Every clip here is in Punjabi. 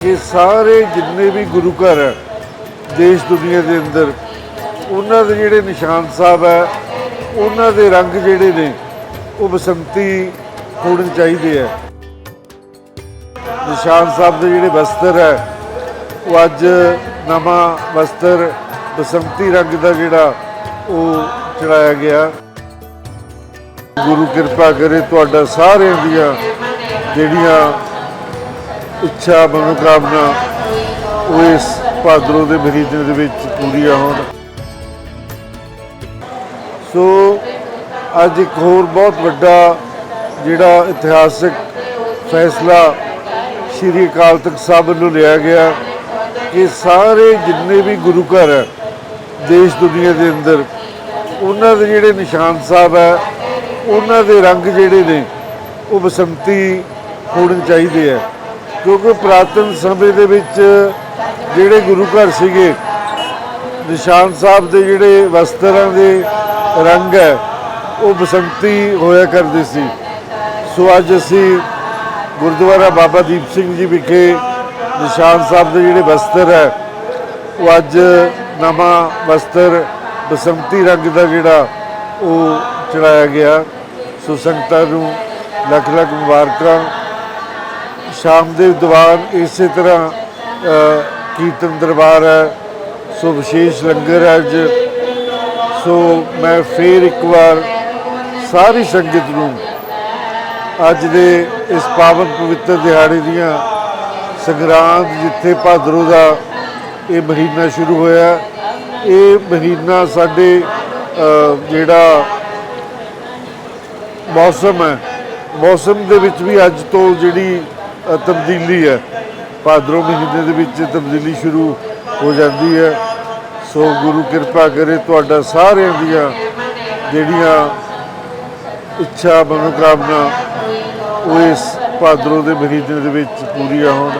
ਕਿ ਸਾਰੇ ਜਿੰਨੇ ਵੀ ਗੁਰੂ ਘਰ ਹੈ, ਦੇਸ਼ ਦੁਨੀਆ ਦੇ ਅੰਦਰ, ਉਹਨਾਂ ਦੇ ਜਿਹੜੇ ਨਿਸ਼ਾਨ ਸਾਹਿਬ ਹੈ, ਉਹਨਾਂ ਦੇ ਰੰਗ ਜਿਹੜੇ ਨੇ, ਉਹ ਬਸੰਤੀ ਹੋਣੇ ਚਾਹੀਦੇ ਹੈ। ਨਿਸ਼ਾਨ ਸਾਹਿਬ ਦੇ ਜਿਹੜੇ ਵਸਤਰ ਹੈ, ਉਹ ਅੱਜ ਨਵਾਂ ਵਸਤਰ ਬਸੰਤੀ ਰੰਗ ਦਾ ਜਿਹੜਾ, ਉਹ ਚੜਾਇਆ ਗਿਆ। ਗੁਰੂ ਕਿਰਪਾ ਕਰੇ ਤੁਹਾਡਾ ਸਾਰਿਆਂ ਦੀਆਂ ਜਿਹੜੀਆਂ ਇੱਛਾ, ਮਨੋਕਾਮਨਾ, ਉਹ ਇਸ ਭਾਦਰੋਂ ਦੇ ਮਹੀਨੇ ਦੇ ਵਿੱਚ ਪੂਰੀਆਂ ਹੋਣ। ਸੋ, ਅੱਜ ਇੱਕ ਹੋਰ ਬਹੁਤ ਵੱਡਾ ਜਿਹੜਾ ਇਤਿਹਾਸਕ ਫੈਸਲਾ ਸ਼੍ਰੀ ਅਕਾਲ ਤਖਤ ਸਾਹਿਬ ਵੱਲੋਂ ਲਿਆ ਗਿਆ ਕਿ ਸਾਰੇ ਜਿੰਨੇ ਵੀ ਗੁਰੂ ਘਰ ਹੈ, ਦੇਸ਼ ਦੁਨੀਆ ਦੇ ਅੰਦਰ, ਉਹਨਾਂ ਦੇ ਜਿਹੜੇ ਨਿਸ਼ਾਨ ਸਾਹਿਬ ਹੈ, ਉਹਨਾਂ ਦੇ ਰੰਗ ਜਿਹੜੇ ਨੇ, ਉਹ ਬਸੰਤੀ ਹੋਣੇ ਚਾਹੀਦੇ ਹੈ। ਕਿਉਂਕਿ ਪ੍ਰਾਤਨ ਸਮੇਂ ਦੇ ਵਿੱਚ ਜਿਹੜੇ ਗੁਰੂ ਘਰ ਸੀਗੇ, ਨਿਸ਼ਾਨ ਸਾਹਿਬ ਦੇ ਜਿਹੜੇ ਵਸਤਰਾਂ ਦੇ ਰੰਗ ਹੈ, ਉਹ ਬਸੰਤੀ ਹੋਇਆ ਕਰਦੇ ਸੀ। ਸੋ ਅੱਜ ਅਸੀਂ ਗੁਰਦੁਆਰਾ ਬਾਬਾ ਦੀਪ ਸਿੰਘ ਜੀ ਵਿਖੇ ਨਿਸ਼ਾਨ ਸਾਹਿਬ ਦੇ ਜਿਹੜੇ ਵਸਤਰ ਹੈ, ਉਹ ਅੱਜ ਨਵਾਂ ਵਸਤਰ ਬਸੰਤੀ ਰੰਗ ਦਾ ਜਿਹੜਾ ਉਹ ਚੜਾਇਆ ਗਿਆ। ਸੋ ਸੰਗਤਾਂ ਨੂੰ ਲੱਖ ਲੱਖ ਮੁਬਾਰਕਾਂ। ਸ਼ਾਮ ਦੇ ਦੀਵਾਨ ਇਸੇ ਤਰ੍ਹਾਂ ਕੀਰਤਨ ਦਰਬਾਰ ਹੈ, ਸੋ ਵਿਸ਼ੇਸ਼ ਲੰਗਰ ਹੈ ਅੱਜ। ਸੋ ਮੈਂ ਫੇਰ ਇੱਕ ਵਾਰ ਸਾਰੀ ਸੰਗਤ ਨੂੰ ਅੱਜ ਦੇ ਇਸ ਪਾਵਨ ਪਵਿੱਤਰ ਦਿਹਾੜੇ ਦੀਆਂ ਸੰਗਰਾਂਦ ਜਿੱਥੇ ਭਾਦਰੋਂ ਦਾ ਇਹ ਮਹੀਨਾ ਸ਼ੁਰੂ ਹੋਇਆ, ਇਹ ਮਹੀਨਾ ਸਾਡੇ ਜਿਹੜਾ ਮੌਸਮ ਹੈ, ਮੌਸਮ ਦੇ ਵਿੱਚ ਵੀ ਅੱਜ ਤੋਂ ਜਿਹੜੀ ਅ, ਤਬਦੀਲੀ ਹੈ। ਭਾਦਰੋਂ ਮਹੀਨੇ ਦੇ ਵਿੱਚ ਤਬਦੀਲੀ ਸ਼ੁਰੂ ਹੋ ਜਾਂਦੀ ਹੈ। ਸੋ ਗੁਰੂ ਕਿਰਪਾ ਕਰੇ ਤੁਹਾਡਾ ਸਾਰਿਆਂ ਦੀਆਂ ਜਿਹੜੀਆਂ ਇੱਛਾ ਮਨੋਕਾਮਨਾ ਉਹ ਇਸ ਭਾਦਰੋਂ ਦੇ ਮਹੀਨੇ ਦੇ ਵਿੱਚ ਪੂਰੀਆਂ ਹੋਣ।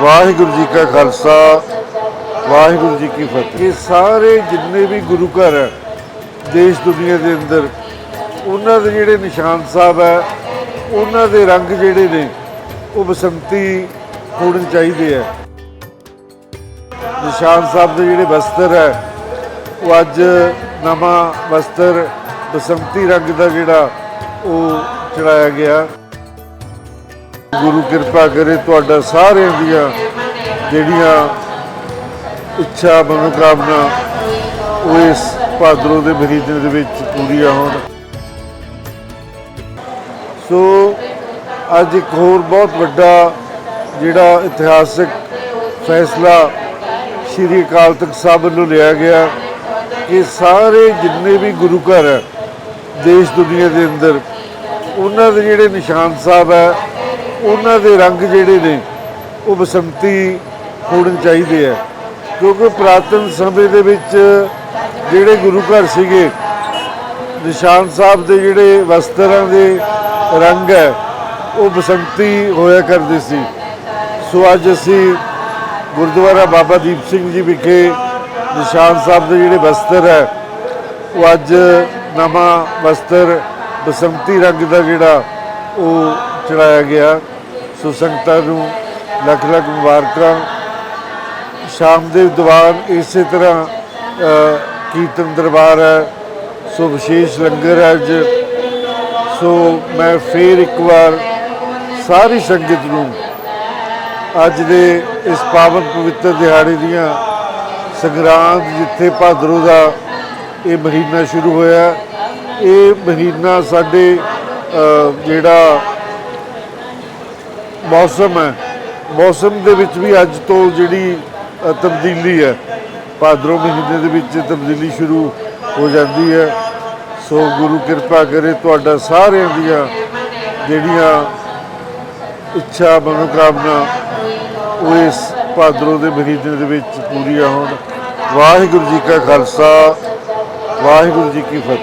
ਵਾਹਿਗੁਰੂ ਜੀ ਕਾ ਖਾਲਸਾ ਵਾਹਿਗੁਰੂ ਜੀ ਕੀ ਫਤਿਹ। ਇਹ ਸਾਰੇ ਜਿੰਨੇ ਵੀ ਗੁਰੂ ਘਰ ਹੈ ਦੇਸ਼ ਦੁਨੀਆ ਦੇ ਅੰਦਰ ਉਹਨਾਂ ਦੇ ਜਿਹੜੇ ਨਿਸ਼ਾਨ ਸਾਹਿਬ ਹੈ ਉਹਨਾਂ ਦੇ ਰੰਗ ਜਿਹੜੇ ਨੇ ਉਹ ਬਸੰਤੀ ਹੋਣੇ ਚਾਹੀਦੇ ਹੈ। ਨਿਸ਼ਾਨ ਸਾਹਿਬ ਦੇ ਜਿਹੜੇ ਵਸਤਰ ਹੈ, ਉਹ ਅੱਜ ਨਵਾਂ ਵਸਤਰ ਬਸੰਤੀ ਰੰਗ ਦਾ ਜਿਹੜਾ ਉਹ ਚੜਾਇਆ ਗਿਆ। ਗੁਰੂ ਕਿਰਪਾ ਕਰੇ ਤੁਹਾਡਾ ਸਾਰਿਆਂ ਦੀਆਂ ਜਿਹੜੀਆਂ ਇੱਛਾ, ਮਨੋਕਾਮਨਾ, ਉਹ ਇਸ ਭਾਦਰੋਂ ਦੇ ਮਹੀਨੇ ਦੇ ਵਿੱਚ ਪੂਰੀਆਂ ਹੋਣ। ਸੋ ਅੱਜ ਇੱਕ ਹੋਰ ਬਹੁਤ ਵੱਡਾ ਜਿਹੜਾ ਇਤਿਹਾਸਿਕ ਫੈਸਲਾ ਸ਼੍ਰੀ ਅਕਾਲ ਤਖਤ ਸਾਹਿਬ ਵੱਲੋਂ ਲਿਆ ਗਿਆ ਕਿ ਸਾਰੇ ਜਿੰਨੇ ਵੀ ਗੁਰੂ ਘਰ ਹੈ, ਦੇਸ਼ ਦੁਨੀਆ ਦੇ ਅੰਦਰ, ਉਹਨਾਂ ਦੇ ਜਿਹੜੇ ਨਿਸ਼ਾਨ ਸਾਹਿਬ ਹੈ, ਉਹਨਾਂ ਦੇ ਰੰਗ ਜਿਹੜੇ ਨੇ, ਉਹ ਬਸੰਤੀ ਹੋਣੇ ਚਾਹੀਦੇ ਹੈ। ਕਿਉਂਕਿ ਪ੍ਰਾਤਨ ਸਮੇਂ ਦੇ ਵਿੱਚ ਜਿਹੜੇ ਗੁਰੂ ਘਰ ਸੀਗੇ, ਨਿਸ਼ਾਨ ਸਾਹਿਬ ਦੇ ਜਿਹੜੇ ਵਸਤਰਾਂ ਦੇ ਰੰਗ ਹੈ ਉਹ ਬਸੰਤੀ ਹੋਇਆ ਕਰਦੇ ਸੀ। ਸੋ ਅੱਜ ਅਸੀਂ ਗੁਰਦੁਆਰਾ ਬਾਬਾ ਦੀਪ ਸਿੰਘ ਜੀ ਵਿਖੇ ਨਿਸ਼ਾਨ ਸਾਹਿਬ ਦੇ ਜਿਹੜੇ ਵਸਤਰ ਹੈ, ਉਹ ਅੱਜ ਨਵਾਂ ਵਸਤਰ ਬਸੰਤੀ ਰੰਗ ਦਾ ਜਿਹੜਾ ਉਹ ਚੜਾਇਆ ਗਿਆ। ਸੋ ਸੰਗਤਾਂ ਨੂੰ ਲੱਖ ਲੱਖ ਮੁਬਾਰਕਾਂ। ਸ਼ਾਮ ਦੇ ਦੀਵਾਨ ਇਸੇ ਤਰ੍ਹਾਂ ਕੀਰਤਨ ਦਰਬਾਰ ਹੈ। ਸੋ ਵਿਸ਼ੇਸ਼ ਲੰਗਰ ਹੈ ਅੱਜ। ਸੋ ਮੈਂ ਫੇਰ ਇੱਕ ਵਾਰ ਸਾਰੀ ਸੰਗਤ ਨੂੰ ਅੱਜ ਦੇ ਇਸ ਪਾਵਨ ਪਵਿੱਤਰ ਦਿਹਾੜੇ ਦੀਆਂ ਸੰਗਰਾਂਦ ਜਿੱਥੇ ਭਾਦਰੋਂ ਦਾ ਇਹ ਮਹੀਨਾ ਸ਼ੁਰੂ ਹੋਇਆ ਇਹ ਮਹੀਨਾ ਸਾਡੇ ਜਿਹੜਾ ਮੌਸਮ ਹੈ, ਮੌਸਮ ਦੇ ਵਿੱਚ ਵੀ ਅੱਜ ਤੋਂ ਜਿਹੜੀ ਤਬਦੀਲੀ ਹੈ, ਭਾਦਰੋਂ ਮਹੀਨੇ ਦੇ ਵਿੱਚ ਤਬਦੀਲੀ ਸ਼ੁਰੂ ਹੋ ਜਾਂਦੀ ਹੈ। ਸੋ ਗੁਰੂ ਕਿਰਪਾ ਕਰੇ ਤੁਹਾਡਾ ਸਾਰਿਆਂ ਦੀਆਂ ਜਿਹੜੀਆਂ ਇੱਛਾ ਮਨੋਕਾਮਨਾ ਉਹ ਇਸ ਭਾਦਰੋਂ ਦੇ ਮਹੀਨੇ ਦੇ ਵਿੱਚ ਪੂਰੀਆਂ ਹੋਣ। ਵਾਹਿਗੁਰੂ ਜੀ ਕਾ ਖਾਲਸਾ, ਵਾਹਿਗੁਰੂ ਜੀ ਕੀ ਫਤਿਹ।